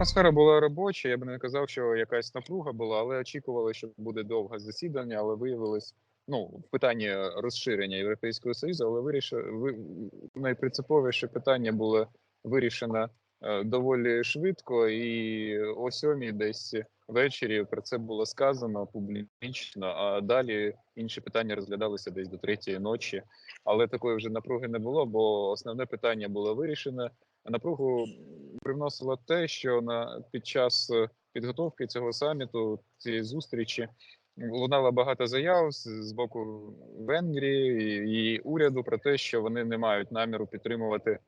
Атмосфера була робоча. Я б не казав, що якась напруга була, але очікували, що буде довге засідання, але виявилось ну в питанні розширення Європейського Союзу, але вирішили ви найпринциповіше питання було вирішено е, доволі швидко, і о сьомій десь ввечері про це було сказано публічно. А далі інші питання розглядалися десь до третьої ночі. Але такої вже напруги не було, бо основне питання було вирішено. Напругу привносило те, що на під час е, підготовки цього саміту цієї зустрічі лунало багато заяв з, боку Венгрії і, і уряду про те, що вони не мають наміру підтримувати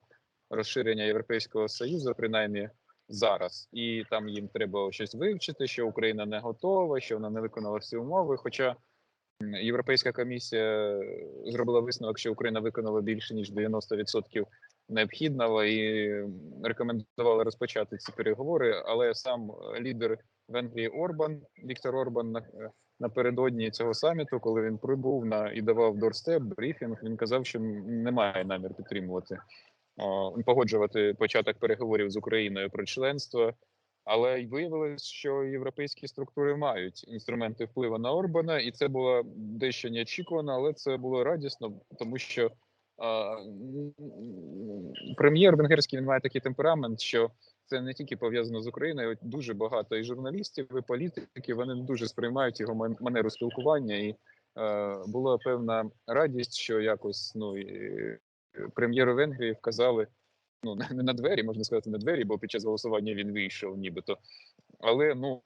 розширення Європейського союзу, принаймні зараз, і там їм треба щось вивчити, що Україна не готова, що вона не виконала всі умови. Хоча Європейська комісія зробила висновок, що Україна виконала більше ніж 90% необхідного і рекомендували розпочати ці переговори. Але сам лідер Венгрії Орбан Віктор Орбан напередодні цього саміту, коли він прибув на і давав дорстеп брифінг, він казав, що немає намір підтримувати погоджувати початок переговорів з Україною про членство. Але й виявилось, що європейські структури мають інструменти впливу на Орбана, і це було дещо неочікувано, але це було радісно, тому що прем'єр венгерський він має такий темперамент, що це не тільки пов'язано з Україною. Дуже багато і журналістів, і політики вони не дуже сприймають його манеру спілкування, і е, була певна радість, що якось ну прем'єру Венгрії вказали. Ну не на двері, можна сказати, на двері, бо під час голосування він вийшов, нібито. Але ну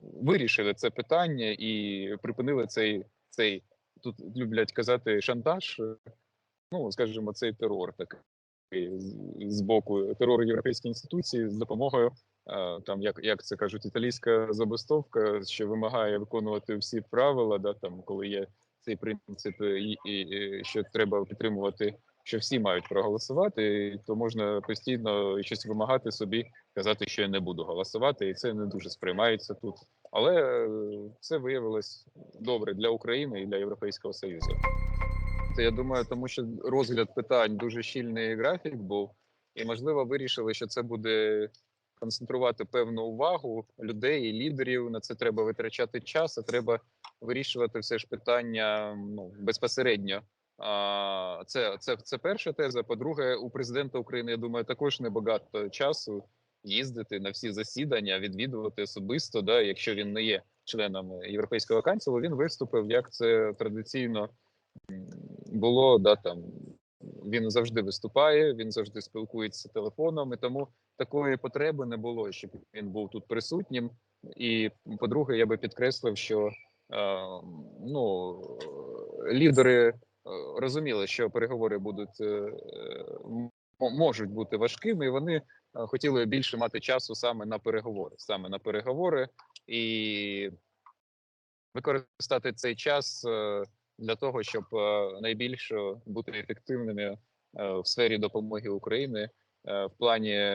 вирішили це питання і припинили цей цей тут люблять казати шантаж. Ну скажімо, цей терор такий з, боку терор європейської інституції з допомогою е, там, як, як це кажуть, італійська забастовка, що вимагає виконувати всі правила, да там коли є цей принцип, і, і, і що треба підтримувати що всі мають проголосувати, то можна постійно щось вимагати собі, казати, що я не буду голосувати, і це не дуже сприймається тут. Але е, це виявилось добре для України і для Європейського Союзу. Це я думаю, тому що розгляд питань дуже щільний графік був, і можливо вирішили, що це буде концентрувати певну увагу людей і лідерів. На це треба витрачати час, а треба вирішувати все ж питання ну безпосередньо. А, Це це, це перша теза. По-друге, у президента України я думаю, також небагато часу їздити на всі засідання, відвідувати особисто. Да, якщо він не є членом європейського канцелу, він виступив як це традиційно було. Да там він завжди виступає, він завжди спілкується телефоном, і тому такої потреби не було, щоб він був тут присутнім. І по-друге, я би підкреслив, що е, ну лідери. Е, розуміли, що переговори будуть е, можуть бути важкими, і вони е, хотіли більше мати часу саме на переговори, саме на переговори і використати цей час для того, щоб найбільш бути ефективними в сфері допомоги України в плані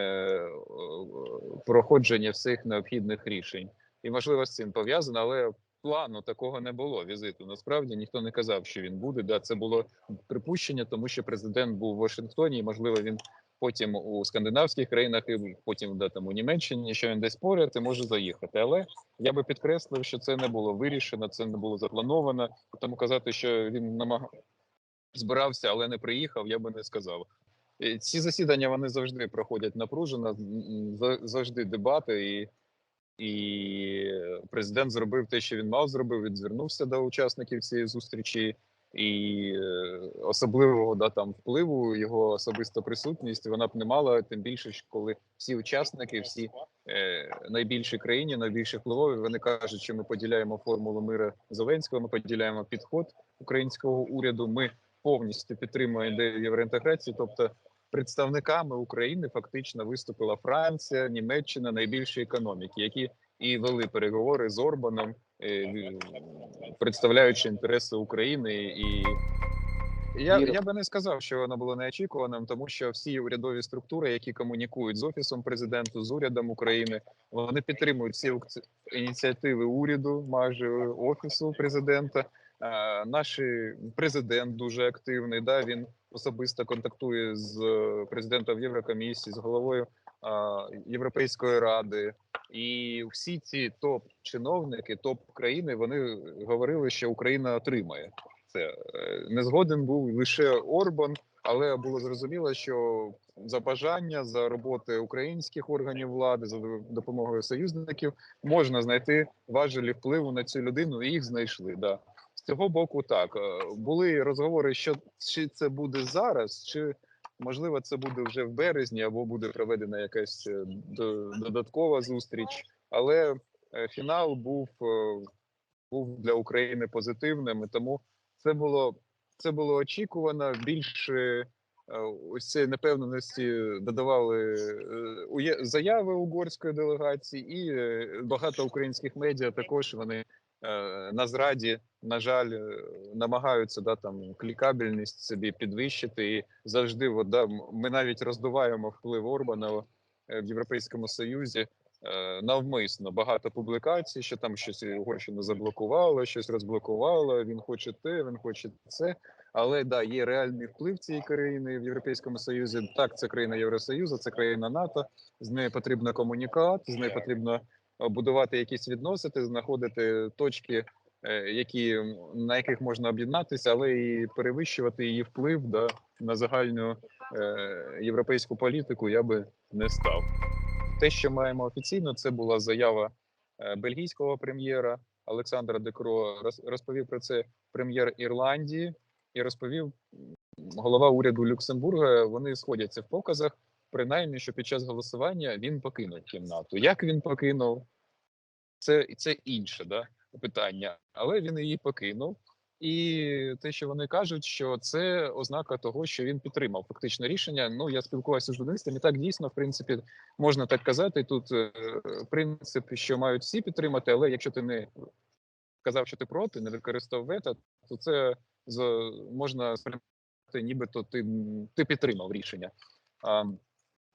проходження всіх необхідних рішень, і можливо з цим пов'язано, але плану такого не було візиту. Насправді ніхто не казав, що він буде. Да, це було припущення, тому що президент був в Вашингтоні, і можливо він потім у скандинавських країнах і потім да, там у Німеччині, що він десь поряд і може заїхати. Але я би підкреслив, що це не було вирішено, це не було заплановано. Тому казати, що він намагав збирався, але не приїхав, я би не сказав. Ці засідання вони завжди проходять напружено, завжди дебати і. І президент зробив те, що він мав зробив. Він звернувся до учасників цієї зустрічі, і е, особливого да там впливу його особиста присутність вона б не мала. Тим більше, коли всі учасники, всі е, найбільші країні, найбільші впливові, вони кажуть, що ми поділяємо формулу мира Зеленського. Ми поділяємо підход українського уряду. Ми повністю підтримуємо ідею євроінтеграції, тобто представниками України фактично виступила Франція, Німеччина, найбільші економіки, які і вели переговори з Орбаном, е, представляючи інтереси України і. Я я би не сказав, що воно було неочікуваним, тому що всі урядові структури, які комунікують з офісом президенту, з урядом України, вони підтримують всі ініціативи уряду, майже офісу президента. Наш президент дуже активний. Да, він особисто контактує з президентом Єврокомісії, з головою Європейської ради, і всі ці топ-чиновники, топ-країни вони говорили, що Україна отримає це. Е, Не згоден був лише Орбан, але було зрозуміло, що за бажання за роботи українських органів влади за допомогою союзників можна знайти важелі впливу на цю людину, і їх знайшли. Да. З цього боку, так Е, були розговори, що чи це буде зараз, чи можливо це буде вже в березні, або буде проведена якась е, до- додаткова зустріч. Але е, фінал був, е, був для України позитивним, і тому це було це було очікувано. Більше ось цієї непевненості додавали заяви угорської делегації, і багато українських медіа також вони на зраді, на жаль, е, намагаються да там клікабельність собі підвищити. І завжди от, да, ми навіть роздуваємо вплив Орбана е, в Європейському Союзі. е, Навмисно багато публікацій, що там щось Угорщина заблокувала, щось розблокувала. Він хоче те, він хоче це. Але да, є реальний вплив цієї країни в Європейському Союзі. Так, це країна Євросоюзу, це країна НАТО. З нею потрібно комунікувати, з нею потрібно е, будувати якісь відносини, знаходити точки, е, які на яких можна об'єднатися, але і перевищувати її вплив да, на загальну е, європейську політику я би не став. Те, що маємо офіційно, це була заява е, бельгійського прем'єра Олександра Декро. Роз- Розповів про це прем'єр Ірландії і розповів голова уряду Люксембурга. Вони сходяться в показах, принаймні, що під час голосування він покинув кімнату. Як він покинув? Це це інше да, питання, але він її покинув. І те, що вони кажуть, що це ознака того, що він підтримав фактично рішення. Ну я спілкувався з журналістами. Так дійсно, в принципі, можна так казати. Тут е, принцип, що мають всі підтримати, але якщо ти не казав, що ти проти, не використав вето, то це можна сприймати, нібито ти, ти підтримав рішення.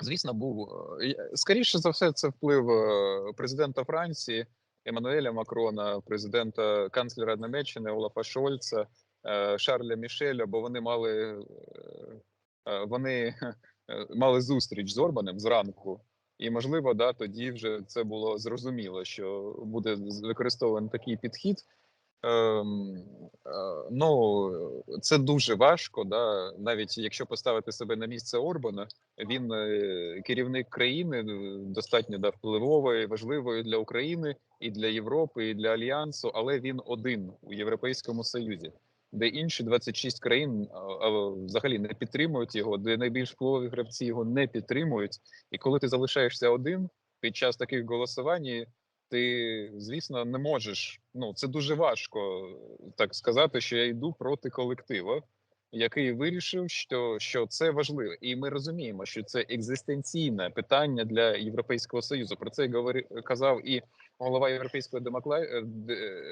Звісно, був е, скоріше за все, це вплив е, президента Франції Еммануеля Макрона, президента канцлера Німеччини Олафа Шольца, е, Шарля Мішеля, бо вони мали е, е, вони е, мали зустріч з Орбанем зранку. І можливо, да, тоді вже це було зрозуміло, що буде використований такий підхід. Ем, е, ну це дуже важко, да, навіть якщо поставити себе на місце Орбана, він е, керівник країни е, достатньо да, впливової, важливої для України і для Європи, і для альянсу, але він один у Європейському Союзі, де інші 26 країн а, взагалі не підтримують його, де найбільш впливові гравці його не підтримують. І коли ти залишаєшся один під час таких голосувань, ти, звісно, не можеш. Ну це дуже важко так сказати, що я йду проти колективу, який вирішив, що, що це важливо, і ми розуміємо, що це екзистенційне питання для Європейського союзу. Про це говори, казав і голова європейської демокла... е,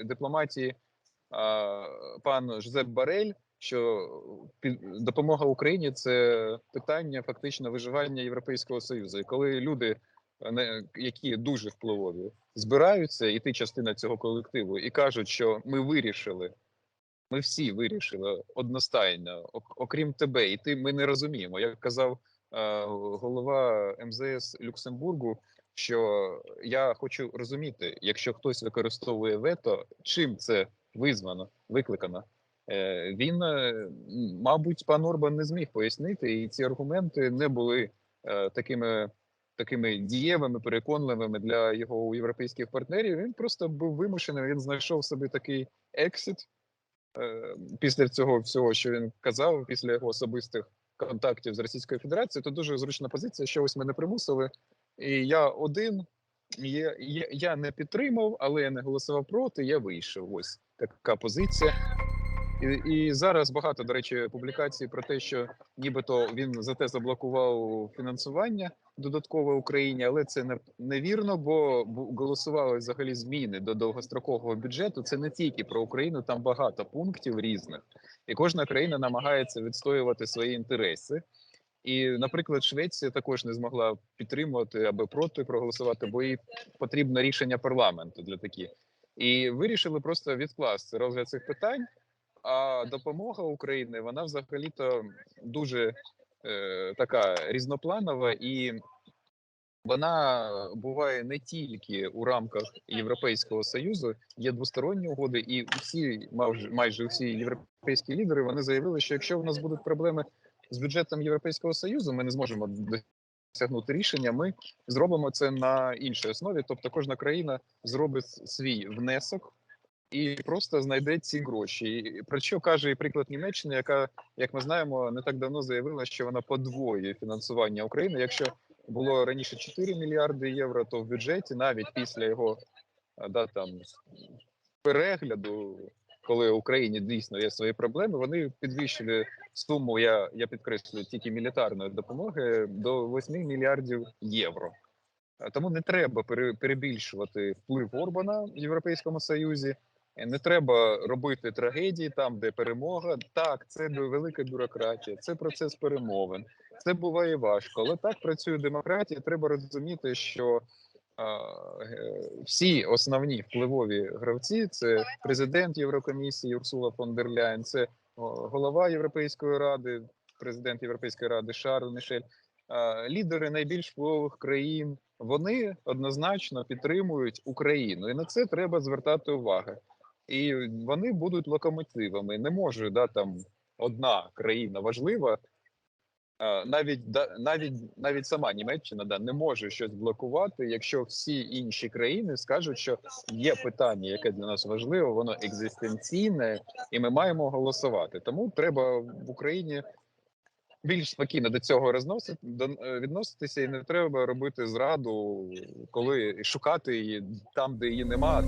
дипломатії пан Жозеп Барель. Що допомога Україні це питання фактично виживання Європейського союзу, і коли люди, е, які дуже впливові, збираються, і ти частина цього колективу, і кажуть, що ми вирішили, ми всі вирішили одностайно, ок- окрім тебе, і ти ми не розуміємо. Як казав е, голова МЗС Люксембургу, що я хочу розуміти, якщо хтось використовує вето, чим це визвано, викликано. Е, Він, е, мабуть, пан Орбан не зміг пояснити, і ці аргументи не були е, такими такими дієвими, переконливими для його європейських партнерів. Він просто був вимушений. Він знайшов собі такий ексит е, після цього всього, що він казав, після його особистих контактів з Російською Федерацією. То дуже зручна позиція, що ось мене примусили. І я один. Я, я, я не підтримав, але я не голосував проти. Я вийшов. Ось така позиція. І, і зараз багато, до речі, публікацій про те, що нібито він за те заблокував фінансування додаткове Україні, але це не невірно, бо голосували взагалі зміни до довгострокового бюджету. Це не тільки про Україну, там багато пунктів різних, і кожна країна намагається відстоювати свої інтереси. І, наприклад, Швеція також не змогла підтримувати або проти проголосувати, бо їй потрібно рішення парламенту для такі. І вирішили просто відкласти розгляд цих питань. А допомога України вона взагалі-то дуже е, така різнопланова і вона буває не тільки у рамках Європейського союзу, є двосторонні угоди, і майже майже всі європейські лідери вони заявили, що якщо у нас будуть проблеми з бюджетом Європейського союзу, ми не зможемо досягнути рішення. Ми зробимо це на іншій основі. Тобто, кожна країна зробить свій внесок. І просто знайде ці гроші. І Про що каже і приклад Німеччини, яка, як ми знаємо, не так давно заявила, що вона подвоює фінансування України. Якщо було раніше 4 мільярди євро, то в бюджеті навіть після його а, да, там перегляду, коли Україні дійсно є свої проблеми, вони підвищили суму. Я, я підкреслюю тільки мілітарної допомоги до 8 мільярдів євро. А Тому не треба пере- перебільшувати вплив Орбана в Європейському Союзі. Не треба робити трагедії там, де перемога. Так, це велика бюрократія, це процес перемовин. Це буває важко, але так працює демократія. Треба розуміти, що всі основні впливові гравці це президент Єврокомісії Урсула фон дер Ляйн, це голова Європейської ради, президент Європейської ради Шарль Мішель. Лідери найбільш впливових країн вони однозначно підтримують Україну, і на це треба звертати увагу. І вони будуть локомотивами. Не може да там одна країна важлива. Навіть да- навіть навіть сама Німеччина да не може щось блокувати, якщо всі інші країни скажуть, що є питання, яке для нас важливе, воно екзистенційне, і ми маємо голосувати. Тому треба в Україні більш спокійно до цього розносити до е, відноситися, і не треба робити зраду, коли шукати її там, де її нема.